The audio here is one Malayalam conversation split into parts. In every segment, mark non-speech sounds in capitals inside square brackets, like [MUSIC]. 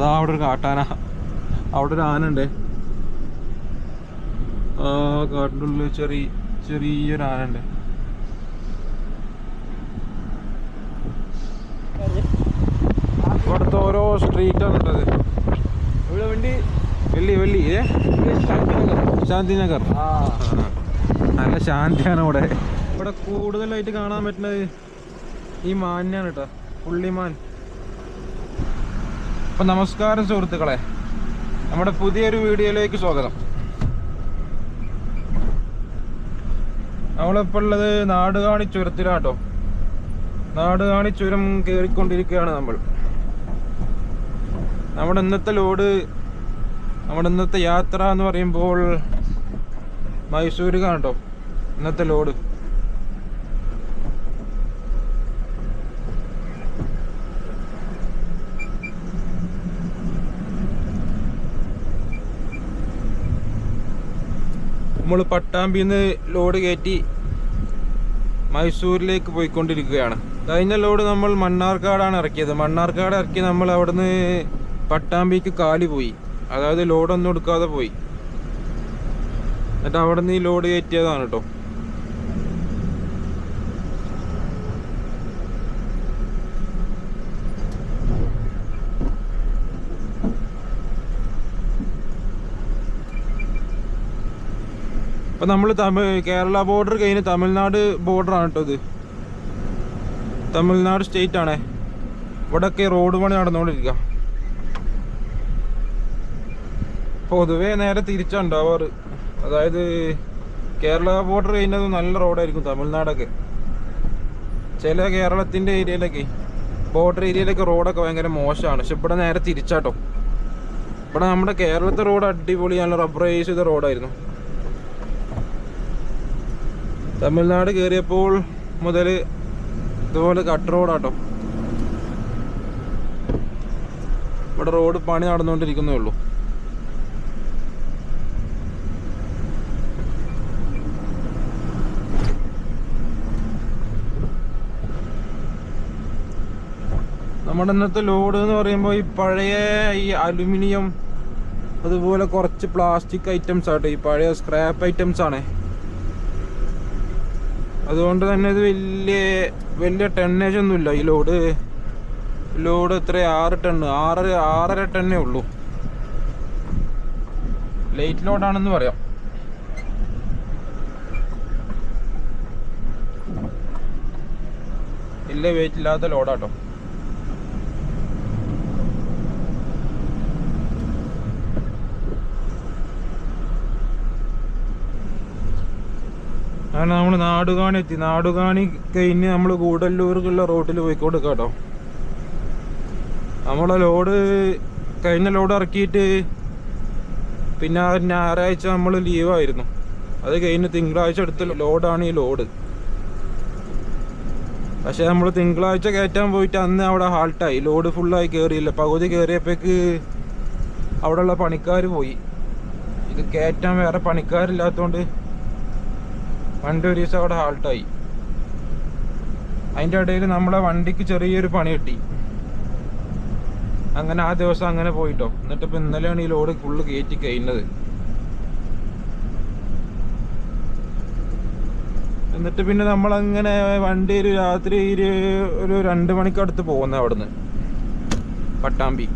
അതാ അവിടെ ഒരു കാട്ടാന. അവിടെ ഒരു ആന ഉണ്ട്. ആ കാട്ടിന്റെ ഉള്ളിൽ ചെറിയ ചെറിയൊരു ആന ഉണ്ട്. ഇവിടുത്തെ ഓരോ സ്ട്രീറ്റാണ് വണ്ടി? വെള്ളി വെള്ളി ഏ? ശാന്തിനഗർ. നല്ല ശാന്തിയാണ് ഇവിടെ. ഇവിടെ കൂടുതലായിട്ട് കാണാൻ പറ്റുന്നത് ഈ മാനാണ് കേട്ടോ. പുള്ളിമാൻ. അപ്പൊ നമസ്കാരം സുഹൃത്തുക്കളെ. നമ്മുടെ പുതിയൊരു വീഡിയോയിലേക്ക് സ്വാഗതം. നമ്മളിപ്പോൾ ഉള്ളത് നാടുകാണി ചുരത്തിലാട്ടോ. നാടുകാണി ചുരം കയറിക്കൊണ്ടിരിക്കുകയാണ് നമ്മൾ. നമ്മുടെ ഇന്നത്തെ ലോഡ് നമ്മുടെ ഇന്നത്തെ യാത്ര എന്ന് പറയുമ്പോൾ മൈസൂർ കേട്ടോ ഇന്നത്തെ ലോഡ്. നമ്മൾ പട്ടാമ്പിന്ന് ലോഡ് കയറ്റി മൈസൂരിലേക്ക് പോയിക്കൊണ്ടിരിക്കുകയാണ്. കഴിഞ്ഞ ലോഡ് നമ്മൾ മണ്ണാർക്കാടാണ് ഇറക്കിയത്. മണ്ണാർക്കാട് ഇറക്കി നമ്മൾ അവിടുന്ന് പട്ടാമ്പിക്ക് കാലി പോയി. അതായത് ലോഡൊന്നും എടുക്കാതെ പോയി. എന്നിട്ട് അവിടെ നിന്ന് ഈ ലോഡ് കയറ്റിയതാണ് കേട്ടോ ഇപ്പൊ നമ്മൾ തമിഴ് കേരള ബോർഡർ കഴിഞ്ഞ് തമിഴ്നാട് ബോർഡറാണ് കേട്ടോ ഇത്. തമിഴ്നാട് സ്റ്റേറ്റ് ആണേ. ഇവിടെയൊക്കെ റോഡ് പണി നടന്നുകൊണ്ടിരിക്കുക പൊതുവേ നേരെ തിരിച്ചുണ്ടാവാറ്. അതായത് കേരള ബോർഡർ കഴിഞ്ഞത് നല്ല റോഡായിരിക്കും തമിഴ്നാടൊക്കെ. ചില കേരളത്തിന്റെ ഏരിയയിലൊക്കെ ബോർഡർ ഏരിയയിലൊക്കെ റോഡൊക്കെ ഭയങ്കര മോശമാണ് പക്ഷെ ഇവിടെ നേരെ തിരിച്ചാട്ടോ. ഇവിടെ നമ്മുടെ കേരളത്തെ റോഡ് അടിപൊളി നല്ല റബ്ബറൈസ് ചെയ്ത റോഡായിരുന്നു തമിഴ്നാട് കയറിയപ്പോൾ മുതൽ ഇതുപോലെ കട്ട് റോഡാട്ടോ ഇവിടെ റോഡ് പണി നടന്നുകൊണ്ടിരിക്കുന്നേ ഉള്ളൂ. നമ്മുടെ ഇന്നത്തെ ലോഡ് എന്ന് പറയുമ്പോൾ ഈ പഴയ ഈ അലുമിനിയം അതുപോലെ കുറച്ച് പ്ലാസ്റ്റിക് ഐറ്റംസ് ആട്ടോ. ഈ പഴയ സ്ക്രാപ്പ് ഐറ്റംസ് ആണ്. അതുകൊണ്ട് തന്നെ ഇത് വലിയ വലിയ ടെണ്ണേജ് ഒന്നുമില്ല. ഈ ലോഡ് ലോഡ് എത്ര? ആറ് ടണ്ണ് ആറ് ആറര ടണ്ണേ ഉള്ളൂ. ലൈറ്റ് ലോഡാണെന്ന് പറയാം. വലിയ വെയിറ്റ് ഇല്ലാത്ത ലോഡാട്ടോ അങ്ങനെ നമ്മൾ നാടുകാണി എത്തി. നാടുകാണി കഴിഞ്ഞ് നമ്മൾ കൂടല്ലൂർക്കുള്ള റോട്ടിൽ പോയിക്കോട്ട് കേട്ടോ നമ്മളെ ലോഡ് കഴിഞ്ഞ ലോഡ് ഇറക്കിയിട്ട് പിന്നെ ഞായറാഴ്ച നമ്മൾ ലീവായിരുന്നു അത് കഴിഞ്ഞ് തിങ്കളാഴ്ച എടുത്ത ലോഡാണ് ഈ ലോഡ്. പക്ഷെ നമ്മൾ തിങ്കളാഴ്ച കയറ്റാൻ പോയിട്ട് അന്ന് അവിടെ ഹാൾട്ടായി. ലോഡ് ഫുള്ളായി കയറിയില്ല പകുതി കയറിയപ്പോഴേക്ക് അവിടെയുള്ള പണിക്കാർ പോയി. ഇത് കയറ്റാൻ വേറെ പണിക്കാരില്ലാത്തതുകൊണ്ട് വണ്ടി ഒരു ദിവസം അവിടെ ഹാൾട്ടായി അതിന്റെ ഇടയിൽ നമ്മളെ വണ്ടിക്ക് ചെറിയൊരു പണി കിട്ടി. അങ്ങനെ ആ ദിവസം അങ്ങനെ പോയിട്ടോ. എന്നിട്ട് ഇപ്പൊ ഇന്നലെയാണ് ഈ ലോഡ് ഫുള്ള് കയറ്റി കഴിഞ്ഞത്. എന്നിട്ട് പിന്നെ നമ്മൾ അങ്ങനെ വണ്ടി ഒരു രാത്രി ഒരു രണ്ട് മണിക്കടുത്ത് പോകുന്നത് അവിടുന്ന്. പട്ടാമ്പി.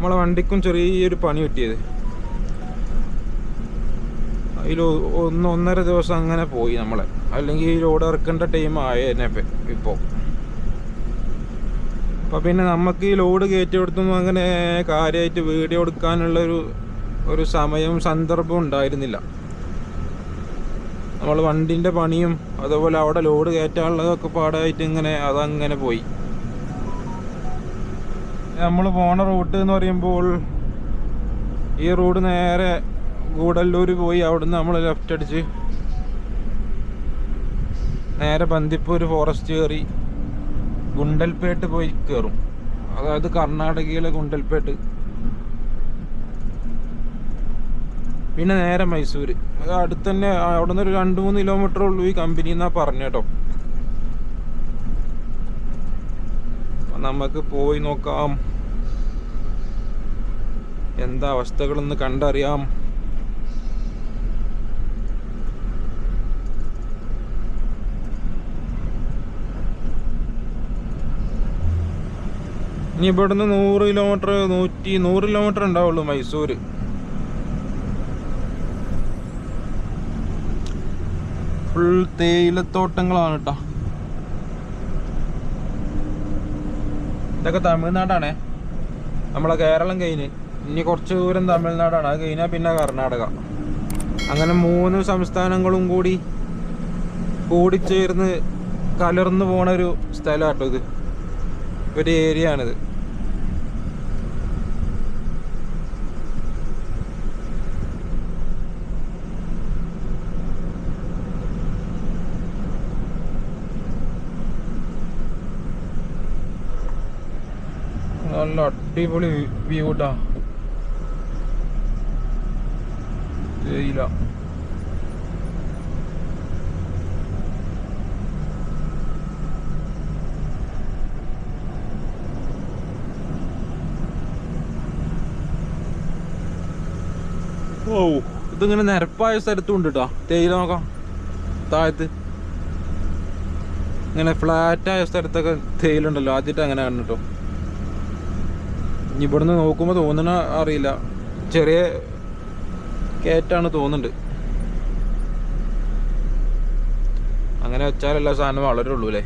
നമ്മളെ വണ്ടിക്കും ചെറിയൊരു പണി കിട്ടിയത് അതിൽ ഒന്ന് ഒന്നര ദിവസം അങ്ങനെ പോയി നമ്മളെ. അല്ലെങ്കിൽ ഈ ലോഡ് ഇറക്കേണ്ട ടൈം ആയേനെ ഇപ്പോൾ അപ്പം പിന്നെ നമുക്ക് ഈ ലോഡ് കയറ്റി കൊടുത്തൊന്നും അങ്ങനെ കാര്യമായിട്ട് വീഡിയോ എടുക്കാനുള്ളൊരു ഒരു സമയവും സന്ദർഭവും ഉണ്ടായിരുന്നില്ല. നമ്മൾ വണ്ടിന്റെ പണിയും അതുപോലെ അവിടെ ലോഡ് കയറ്റാനുള്ളതൊക്കെ പാടായിട്ട് ഇങ്ങനെ അതങ്ങനെ പോയി. നമ്മൾ പോണ റൂട്ട് എന്ന് പറയുമ്പോൾ ഈ റോഡ് നേരെ ഗൂഡല്ലൂർ പോയി അവിടുന്ന് നമ്മൾ ലെഫ്റ്റ് അടിച്ച് നേരെ ബന്ദിപ്പൂർ ഫോറസ്റ്റ് കയറി ഗുണ്ടൽപേട്ട് പോയി കയറും അതായത് കർണാടകയിലെ ഗുണ്ടൽപേട്ട്. പിന്നെ നേരെ മൈസൂർ അടുത്ത് തന്നെ അവിടെ നിന്ന് ഒരു രണ്ട് മൂന്ന് കിലോമീറ്റർ ഉള്ളൂ ഈ കമ്പനി എന്നാ പറഞ്ഞു കേട്ടോ നമുക്ക് പോയി നോക്കാം. എന്താ അവസ്ഥകളെന്ന് കണ്ടറിയാം. ഇനി ഇവിടുന്ന് നൂറ് കിലോമീറ്റർ നൂറ്റി നൂറ് കിലോമീറ്റർ ഉണ്ടാവുള്ളൂ മൈസൂർ ഫുൾ തേയിലത്തോട്ടങ്ങളാണ് കേട്ടോ. ഇതൊക്കെ തമിഴ്നാടാണേ. നമ്മളെ കേരളം കഴിഞ്ഞ്. ഇനി കുറച്ച് ദൂരം തമിഴ്നാടാണ്. അത് കഴിഞ്ഞാൽ പിന്നെ കർണാടക. അങ്ങനെ മൂന്ന് സംസ്ഥാനങ്ങളും കൂടി കൂടിച്ചേർന്ന് കലർന്നു പോണ ഒരു സ്ഥലമാട്ടോ ഇത്. ഒരു ഏരിയ ആണിത് നല്ല അടിപൊളി വ്യൂ ട്ടാ. തേയില ഓ ഇതിങ്ങനെ നിരപ്പായ സ്ഥലത്തും ഉണ്ട് കേട്ടോ തേയില നോക്കാം. താഴത്ത്. ഇങ്ങനെ ഫ്ലാറ്റായ സ്ഥലത്തൊക്കെ തേയില ഉണ്ടല്ലോ ആദ്യമായിട്ട് അങ്ങനെ കണ്ടിട്ടോ. ഇനി ഇവിടുന്ന് നോക്കുമ്പോൾ തോന്നണ അറിയില്ല. ചെറിയ കയറ്റാണ് തോന്നുന്നുണ്ട്. അങ്ങനെ വെച്ചാലല്ല സാധനം വളരുള്ളൂ അല്ലേ?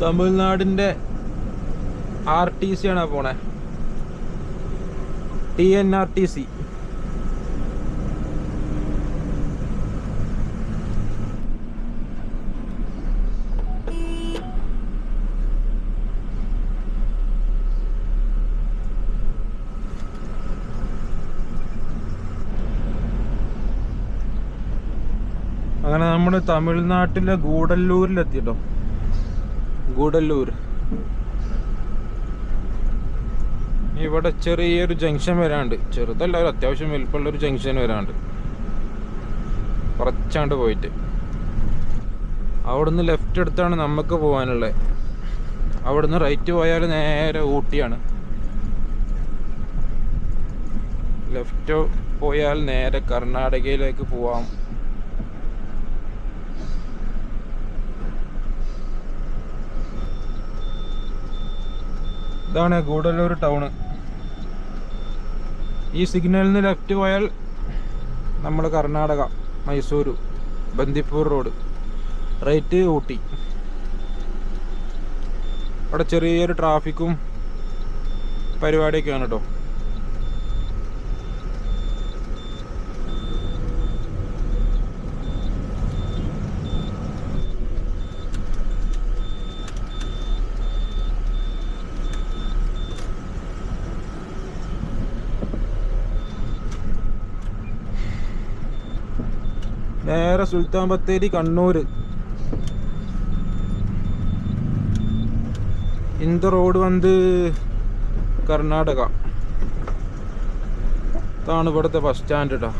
തമിഴ്നാടിന്റെ ആർ ടി സി ആണ് പോണേ? T N R T C അങ്ങനെ നമ്മൾ തമിഴ്നാട്ടിലെ ഗൂഡല്ലൂരിലെത്തിട്ടോ ഗൂഡല്ലൂർ. ഇവിടെ ചെറിയൊരു ജംഗ്ഷൻ വരാണ്ട്. ചെറുതല്ല ഒരു അത്യാവശ്യം വലിപ്പമുള്ള ഒരു ജംഗ്ഷൻ വരാണ്ട്. കുറച്ചാണ്ട് പോയിട്ട്. അവിടുന്ന് ലെഫ്റ്റ് എടുത്താണ് നമുക്ക് പോകാനുള്ളത് അവിടുന്ന് റൈറ്റ് പോയാൽ നേരെ ഊട്ടിയാണ്. ലെഫ്റ്റ് പോയാൽ നേരെ കർണാടകയിലേക്ക് പോവാം. ഇതാണ് ഗൂഡല്ലൂർ ടൗണ്. ഈ സിഗ്നലിൽ നിന്ന് ലെഫ്റ്റ് പോയാൽ നമ്മൾ കർണാടക മൈസൂരു ബന്ദിപ്പൂർ റോഡ് റൈറ്റ് ഊട്ടി. അവിടെ ചെറിയൊരു ട്രാഫിക്കും പരിപാടിയൊക്കെയാണ് കേട്ടോ നേരെ സുൽത്താൻ ബത്തേരി കണ്ണൂർ இந்த റോഡ് വന്ന് കർണാടക ഇതാണ് ഇവിടുത്തെ ബസ് സ്റ്റാൻഡ് കേട്ടോ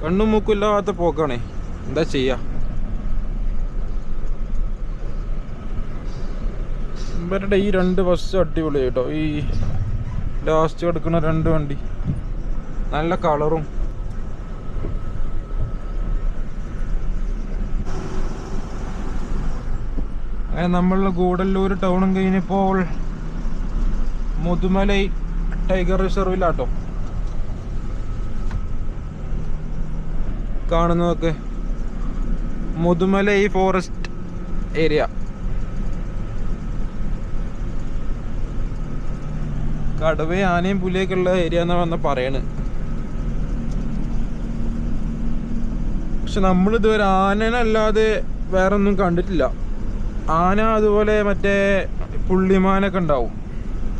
കണ്ണും മൂക്കില്ലാത്ത പോക്കാണേ എന്താ ചെയ്യാ ഇവരുടെ ഈ രണ്ട് ബസ് അടിപൊളി കേട്ടോ. ഈ ലാസ്റ്റ് കിടക്കുന്ന രണ്ട് വണ്ടി. നല്ല കളറും അങ്ങനെ നമ്മൾ ഗൂഡല്ലൂർ ടൗണും കഴിഞ്ഞപ്പോൾ മുതുമലൈ ടൈഗർ റിസർവിലാട്ടോ കാണുന്നതൊക്കെ മുതുമലൈ ഫോറസ്റ്റ് ഏരിയ കടുവയും ആനയും പുലിയൊക്കെ ഉള്ള ഏരിയ എന്നാണ് വന്ന പറയണ്. പക്ഷെ നമ്മൾ ഇതുവരെ ആനനല്ലാതെ വേറെ ഒന്നും കണ്ടിട്ടില്ല. ആന അതുപോലെ മറ്റേ പുള്ളിമാനൊക്കെ ഉണ്ടാവും.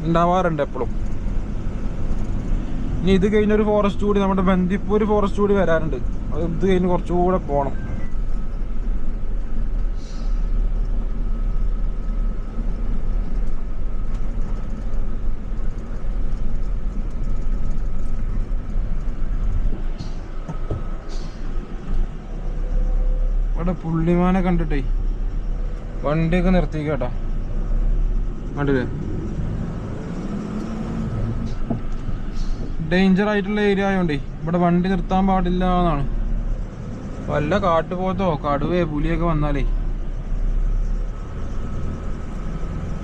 ഉണ്ടാവാറുണ്ട് എപ്പോഴും ഇനി ഇത് കഴിഞ്ഞൊരു ഫോറസ്റ്റ് കൂടി നമ്മുടെ ബന്ദിപ്പൂർ ഫോറസ്റ്റ് കൂടി വരാറുണ്ട്. അത് ഇത് കഴിഞ്ഞ് കുറച്ചുകൂടെ പോകണം ഇവിടെ പുള്ളിമാനെ കണ്ടിട്ടേ. വണ്ടിയൊക്കെ നിർത്തിക്കേട്ടോ കണ്ടില്ലേ? ഡേഞ്ചർ ആയിട്ടുള്ള ഏരിയ ആയതുകൊണ്ടേ ഇവിടെ വണ്ടി നിർത്താൻ പാടില്ല എന്നാണ്. വല്ല കാട്ടുപോത്തോ കടുവേ പുലിയൊക്കെ വന്നാലേ.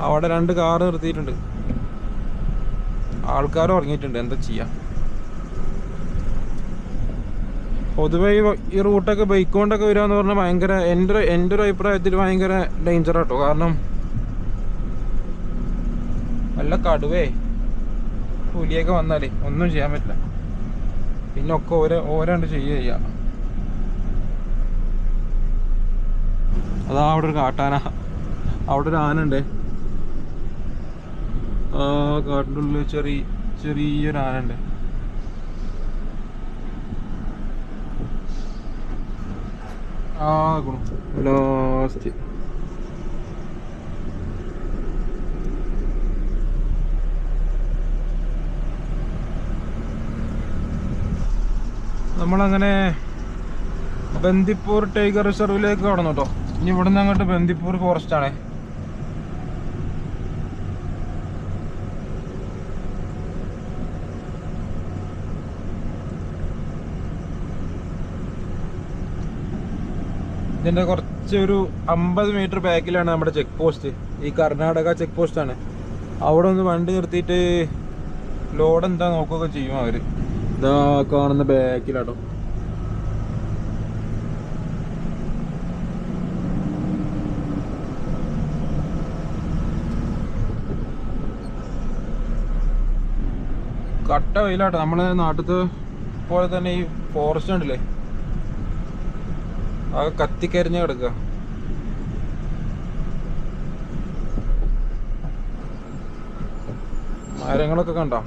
അവിടെ രണ്ട് കാറ് നിർത്തിയിട്ടുണ്ട്. ആൾക്കാർ ഇറങ്ങിയിട്ടുണ്ട് എന്താ ചെയ്യാ? പൊതുവെ ഈ റൂട്ടൊക്കെ ബൈക്ക് കൊണ്ടൊക്കെ വരിക എന്ന് പറഞ്ഞാൽ ഭയങ്കര എന്റെ എന്റെ ഒരു അഭിപ്രായത്തിൽ ഭയങ്കര ഡേഞ്ചർ ആട്ടോ. കാരണം നല്ല കടുവേ പുലിയൊക്കെ വന്നാലേ ഒന്നും ചെയ്യാൻ പറ്റില്ല. പിന്നെ ഒക്കെ ഓരോ ഓരോണ്ട് ചെയ്യുക ചെയ്യാം. അതാ അവിടെ ഒരു കാട്ടാന. അവിടെ ഒരു ആന ഉണ്ട്. ആ കാട്ടിന്റെ ഉള്ളിൽ ചെറിയ ചെറിയൊരു ആന ഉണ്ട് ആ ലാസ്റ്റ് നമ്മളങ്ങനെ ബന്ദിപ്പൂർ ടൈഗർ റിസർവിലേക്ക് കടന്നു കേട്ടോ ഇനി ഇവിടുന്ന് അങ്ങോട്ട് ബന്ദിപ്പൂർ ഫോറസ്റ്റ് ആണേ. ഇതിന്റെ കുറച്ച് ഒരു അമ്പത് മീറ്റർ ബാക്കിലാണ് നമ്മുടെ ചെക്ക് പോസ്റ്റ് ഈ കർണാടക ചെക്ക് പോസ്റ്റ് ആണ്. അവിടെ ഒന്ന് വണ്ടി നിർത്തിയിട്ട് ലോഡ് എന്താ നോക്കുകയൊക്കെ ചെയ്യും അവർ ഇതാ കാണുന്ന ബാക്കിലാട്ടോ. കട്ട വെയിലാട്ടോ. നമ്മളെ നാട്ടിലത്തെ പോലെ തന്നെ ഈ ഫോറസ്റ്റ് ഉണ്ടല്ലേ ആകെ കത്തിക്കരിഞ്ഞ് കിടക്കുക. മരങ്ങളൊക്കെ കണ്ടോ?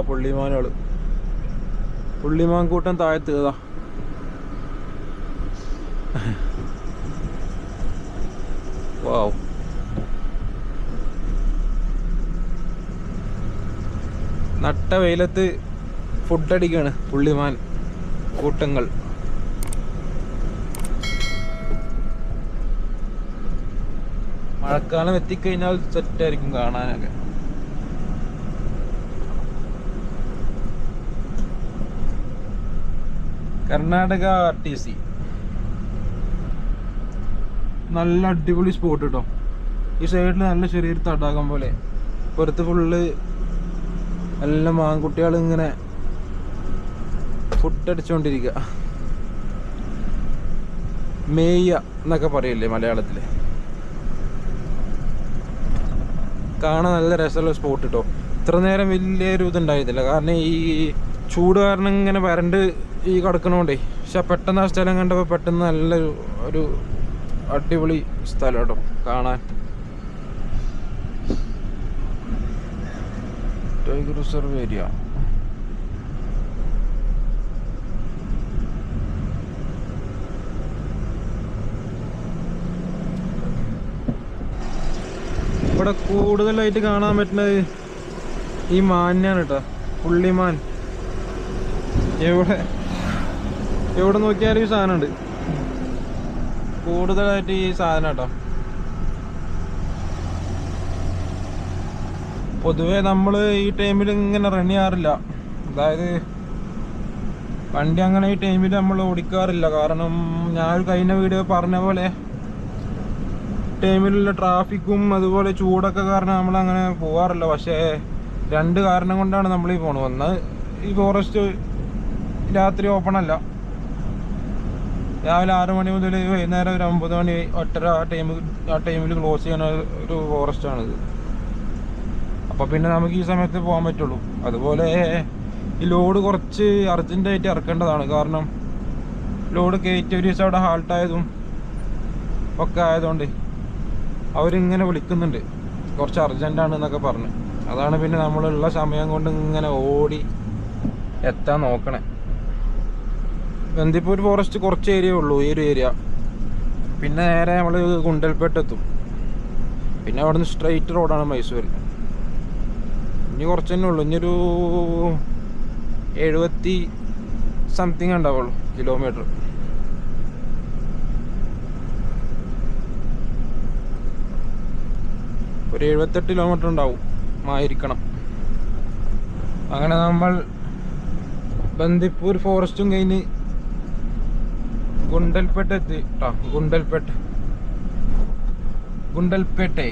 ആ പുള്ളിമാനുകൾ. പുള്ളിമാൻ കൂട്ടം താഴത്ത് വാവ് നട്ട വെയിലത്ത് ഫുഡ് അടിക്കാണ് പുള്ളിമാൻ കൂട്ടങ്ങൾ. മഴക്കാലം എത്തിക്കഴിഞ്ഞാൽ സെറ്റായിരിക്കും കാണാനൊക്കെ. കർണാടക ആർ ടി സി നല്ല അടിപൊളി സ്പോട്ട് കേട്ടോ ഈ സൈഡിൽ നല്ല ചെറിയൊരു തടാകം പോലെ. പുറത്ത് ഫുള്ള് നല്ല മാൻകുട്ടികൾ ഇങ്ങനെ ഫുഡ് അടിച്ചുകൊണ്ടിരിക്കുക മേയ്യ എന്നൊക്കെ പറയില്ലേ മലയാളത്തിൽ കാണാൻ നല്ല രസമുള്ള സ്പോട്ട് കേട്ടോ ഇത്ര നേരം വലിയൊരു ഇതുണ്ടായിരുന്നില്ല. കാരണം ഈ ചൂട് കാരണം ഇങ്ങനെ വരണ്ട് ഈ കിടക്കണോണ്ടേ. പക്ഷെ പെട്ടെന്ന് ആ സ്ഥലം കണ്ടപ്പോൾ പെട്ടെന്ന് നല്ലൊരു ഒരു അടിപൊളി സ്ഥലം കേട്ടോ കാണാൻ. ടൈഗർ റിസർവ് ഏരിയ ഇവിടെ കൂടുതലായിട്ട് കാണാൻ പറ്റുന്നത് ഈ മാനാണ് കേട്ടോ. പുള്ളിമാൻ. എവിടെ? എവിടെ നോക്കിയാലും ഈ സാധനമുണ്ട്. കൂടുതലായിട്ട് ഈ സാധനം കേട്ടോ. പൊതുവെ നമ്മൾ ഈ ടൈമിൽ ഇങ്ങനെ റൺ ചെയ്യാറില്ല. അതായത് വണ്ടി അങ്ങനെ ഈ ടൈമിൽ നമ്മൾ ഓടിക്കാറില്ല. കാരണം ഞാൻ കഴിഞ്ഞ വീഡിയോ പറഞ്ഞ പോലെ ടൈമിലുള്ള ട്രാഫിക്കും അതുപോലെ ചൂടൊക്കെ കാരണം നമ്മൾ അങ്ങനെ പോവാറില്ല. പക്ഷേ രണ്ട് കാരണം കൊണ്ടാണ് നമ്മൾ ഈ പോണത്. ഒന്ന് ഈ ഫോറസ്റ്റ് രാത്രി ഓപ്പൺ അല്ല. രാവിലെ ആറ് മണി മുതൽ വൈകുന്നേരം ഒരു ഒമ്പത് മണി ഒട്ടര ആ ടൈം ആ ടൈമിൽ ക്ലോസ് ചെയ്യണ ഒരു ഫോറസ്റ്റാണിത് അപ്പോൾ പിന്നെ നമുക്ക് ഈ സമയത്ത് പോകാൻ പറ്റുള്ളൂ. അതുപോലെ ഈ ലോഡ് കുറച്ച് അർജന്റായിട്ട് ഇറക്കേണ്ടതാണ്. കാരണം ലോഡ് കയറ്റി ഒരു ദിവസം അവിടെ ഹാൾട്ടായതും ഒക്കെ ആയതുകൊണ്ട് അവരിങ്ങനെ വിളിക്കുന്നുണ്ട്. കുറച്ച് അർജന്റാണ് എന്നൊക്കെ പറഞ്ഞ്. അതാണ് പിന്നെ നമ്മളുള്ള സമയം കൊണ്ട് ഇങ്ങനെ ഓടി എത്താൻ നോക്കണേ. ബന്ദിപ്പൂർ ഫോറസ്റ്റ് കുറച്ച് ഏരിയ ഉള്ളൂ ഈ ഒരു ഏരിയ പിന്നെ നേരെ നമ്മൾ ഗുണ്ടൽപേട്ട് എത്തും പിന്നെ അവിടുന്ന് സ്ട്രെയിറ്റ് റോഡാണ് മൈസൂരിൽ ഇനി കുറച്ച് തന്നെ ഉള്ളൂ ഇനിയൊരു എഴുപത്തി സംതിങ് ഉണ്ടാവുള്ളൂ കിലോമീറ്റർ ഒരു എഴുപത്തെട്ട് കിലോമീറ്റർ ഉണ്ടാവും ആയിരിക്കണം അങ്ങനെ നമ്മൾ ബന്ദിപ്പൂർ ഫോറസ്റ്റും കഴിഞ്ഞ് ഗുണ്ടൽപേട്ട് എത്തി കേട്ടോ ഗുണ്ടൽപേട്ട. ഗുണ്ടൽപേട്ടെ.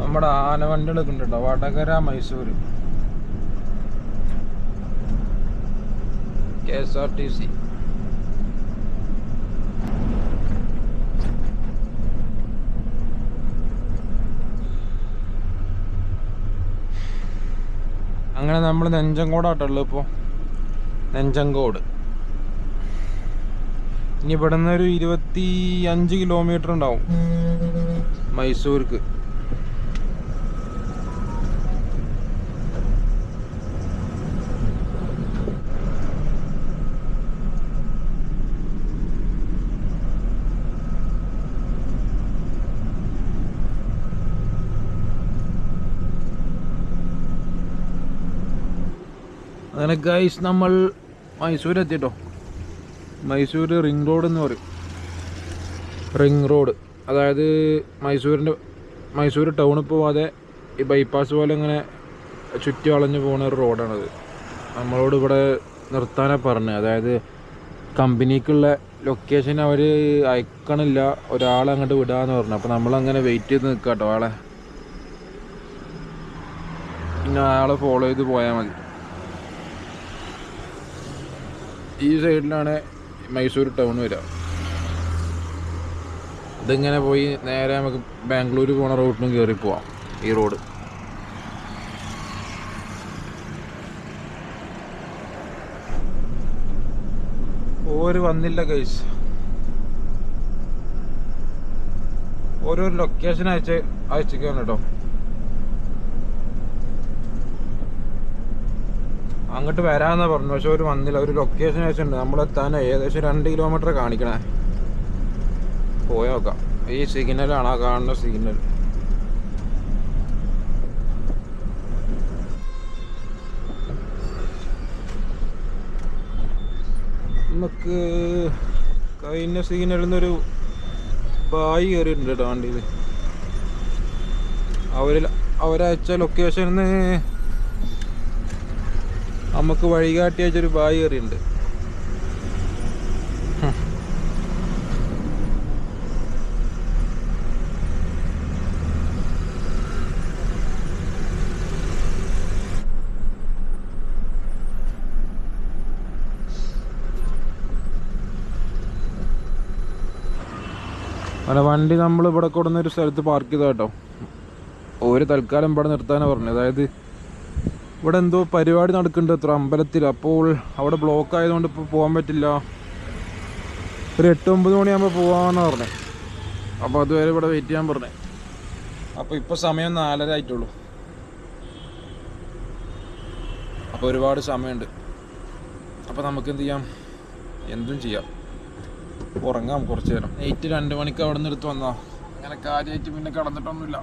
നമ്മുടെ ആനവണ്ടികളൊക്കെ ഉണ്ട് കേട്ടോ Vadakara Mysore K S R T C. അങ്ങനെ നമ്മൾ നെഞ്ചങ്കോടാട്ടുള്ളൂ ഇപ്പോൾ നെഞ്ചങ്കോട്. ഇനി ഇവിടുന്ന് ഒരു ഇരുപത്തി അഞ്ച് കിലോമീറ്റർ ഉണ്ടാവും മൈസൂർക്ക്. അങ്ങനെ ഗൈസ് നമ്മൾ മൈസൂർ എത്തിട്ടോ മൈസൂർ റിംഗ് റോഡ് എന്ന് പറയും. റിംഗ് റോഡ് അതായത് മൈസൂരിന്റെ മൈസൂർ ടൗണിൽ പോവാതെ ഈ ബൈപ്പാസ് പോലെ ഇങ്ങനെ ചുറ്റി വളഞ്ഞു പോകുന്ന ഒരു റോഡാണത് നമ്മളോട് ഇവിടെ നിർത്താനാണ് പറഞ്ഞത് അതായത് കമ്പനിക്കുള്ള ലൊക്കേഷൻ അവർ അയക്കണില്ല. ഒരാളെ അങ്ങോട്ട് വിടാന്ന് പറഞ്ഞു. അപ്പോൾ നമ്മളങ്ങനെ വെയിറ്റ് ചെയ്ത് നിൽക്കാം കേട്ടോ ആളെ. പിന്നെ അയാളെ ഫോളോ ചെയ്ത് പോയാൽ മതി. ഈ സൈഡിലാണ് മൈസൂർ ടൗൺ വരിക. ഇതിങ്ങനെ പോയി നേരെ നമുക്ക് ബാംഗ്ലൂർ പോണ റൂട്ടിനും കയറി പോവാം ഈ റോഡ്. ഓര് വന്നില്ല കൈസ് ഓരോ ലൊക്കേഷൻ അയച്ച് അയച്ചിരിക്കുകയാണ് കേട്ടോ. അങ്ങോട്ട് വരാന്ന പറഞ്ഞു. പക്ഷെ ഒരു വന്നില്ല. ഒരു ലൊക്കേഷൻ വെച്ചിട്ടുണ്ട്. നമ്മളെത്താൻ ഏകദേശം രണ്ട് കിലോമീറ്റർ കാണിക്കണേ. പോയി നോക്കാം. ഈ സിഗ്നലാണ് ആ കാണുന്ന സിഗ്നൽ നമുക്ക് കഴിഞ്ഞ സിഗ്നലിൽ നിന്നൊരു ബായി കയറിയിട്ടുണ്ട് കേട്ടോ വണ്ടിയിൽ അവരിൽ അവരയച്ച ലൊക്കേഷനിൽ നിന്ന് നമുക്ക് വഴികാട്ടി വെച്ചൊരു ബായി കയറിയുണ്ട്. അങ്ങനെ വണ്ടി നമ്മൾ ഇവിടെ കൊടുന്ന ഒരു സ്ഥലത്ത് പാർക്ക് ചെയ്ത കേട്ടോ. ഒരു തൽക്കാലം ഇവിടെ നിർത്താനാണ് പറഞ്ഞത്. അതായത് ഇവിടെ എന്തോ പരിപാടി നടക്കുന്നുണ്ട് അത്ര അമ്പലത്തിൽ. അപ്പോൾ അവിടെ ബ്ലോക്ക് ആയതുകൊണ്ട് ഇപ്പോൾ പോകാൻ പറ്റില്ല. ഒരു എട്ട് ഒമ്പത് മണിയാകുമ്പോൾ പോകാമെന്ന് പറഞ്ഞത് അപ്പോൾ അതുവരെ ഇവിടെ വെയിറ്റ് ചെയ്യാൻ പറഞ്ഞത് അപ്പോൾ ഇപ്പോൾ സമയം നാലര ആയിട്ടുള്ളൂ. അപ്പോൾ ഒരുപാട് സമയമുണ്ട്. അപ്പോൾ നമുക്ക് എന്ത് ചെയ്യാം? എന്തും ചെയ്യാം. ഉറങ്ങാം കുറച്ച് നേരം. നൈറ്റ് രണ്ട് മണിക്ക് അവിടെ നിന്ന് എടുത്ത് വന്നോ അങ്ങനെ കാര്യമായിട്ട് പിന്നെ കിടന്നിട്ടൊന്നുമില്ല.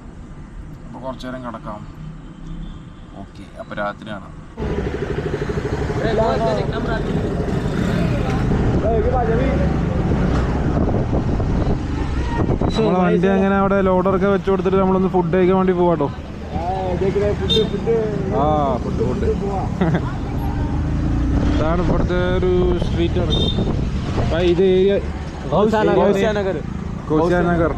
അപ്പോൾ കുറച്ച് നേരം കിടക്കാം. ഓക്കെ അപ്പോൾ രാത്രി കാണാം. നമ്മളെ വണ്ടി അങ്ങനെ അവിടെ ലോഡറൊക്കെ വെച്ച് കൊടുത്തിട്ട് നമ്മളൊന്ന് ഫുഡ് കഴിക്കാൻ വേണ്ടി പോവാട്ടോ ആ ഫുഡ് ഫുഡ് [LAUGHS] ഇതാണ് ഇവിടുത്തെ ഒരു സ്ട്രീറ്റാണ് അപ്പം ഇത് ഏരിയ ഗൗസിയാനഗർ ഗൗസിയാനഗർ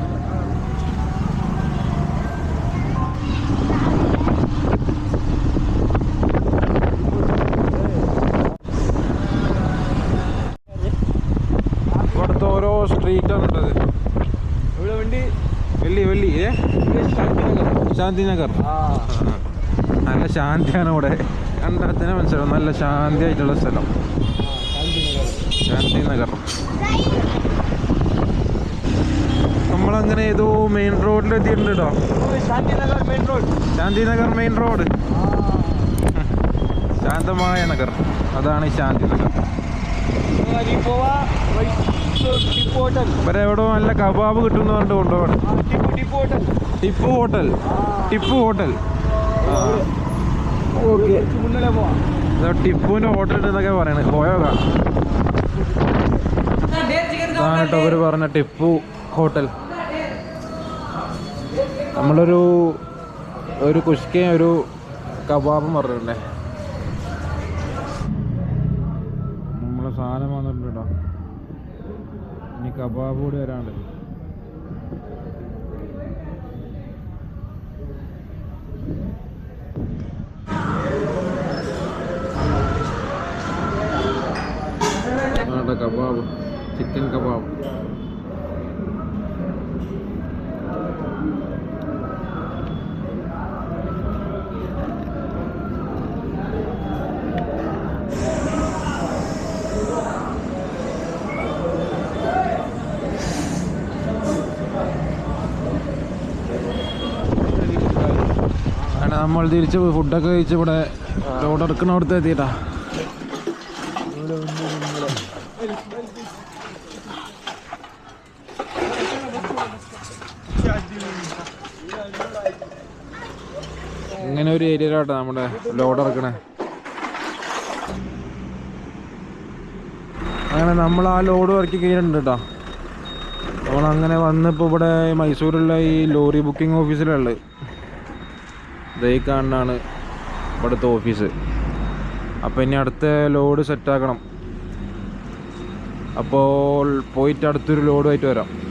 ശാന്തിനഗർ. നല്ല ശാന്തിയാണ് ഇവിടെ. കണ്ടാൽ തന്നെ മനസ്സിലാവും നല്ല ശാന്തിയായിട്ടുള്ള സ്ഥലം. ശാന്തിനഗർ. നമ്മളങ്ങനെ ഏതോ മെയിൻ റോഡിൽ എത്തിയിട്ടുണ്ട് കേട്ടോ Shantinagar main road Shantinagar main road ശാന്തമായ നഗർ. അതാണ് ഈ ശാന്തിനഗർ ടിപ്പു ഹോട്ടൽ ഇവരെ എവിടെ നല്ല കബാബ് കിട്ടുന്ന പറഞ്ഞിട്ട് കൊണ്ടുപോകണം. Tipu Tipu hotel. Tipu hotel. Tipu hotel okay. മുന്നിലെ പോവാം. ടിപ്പുവിന്റെ ഹോട്ടൽ ഉണ്ടെന്നൊക്കെ പറയണത് പോയോക്കാം. അതാണ് കേട്ടോ അവർ പറഞ്ഞ ടിപ്പു ഹോട്ടൽ. നമ്മളൊരു ഒരു കുഷ്കയും ഒരു കബാബും പറഞ്ഞിട്ടുണ്ടേ. നമ്മളെ സാധനം വന്നിട്ടുണ്ട് കേട്ടോ. കബാബ് കൂടി വരാണ്ട് കബാബ് ചിക്കൻ കബാബ്. നമ്മൾ തിരിച്ച് ഫുഡൊക്കെ കഴിച്ച് ഇവിടെ ലോഡ് എടുക്കണ എത്തിയിട്ടാ. ഇങ്ങനെ ഒരു ഏരിയയിലാട്ടോ നമ്മുടെ ലോഡ് ഇറക്കണേ അങ്ങനെ നമ്മൾ ആ ലോഡ് ഇറക്കി കഴിഞ്ഞിട്ടുണ്ട് കേട്ടോ. അപ്പോൾ അങ്ങനെ വന്നിപ്പോൾ ഇവിടെ മൈസൂരുള്ള ഈ ലോറി ബുക്കിംഗ് ഓഫീസിലുള്ളത് ഈ കാണുന്നതാണ് ഇവിടുത്തെ ഓഫീസ്. അപ്പോൾ ഇനി അടുത്ത ലോഡ് സെറ്റാക്കണം. അപ്പോൾ പോയിട്ട് അടുത്തൊരു ലോഡുമായിട്ട് വരാം.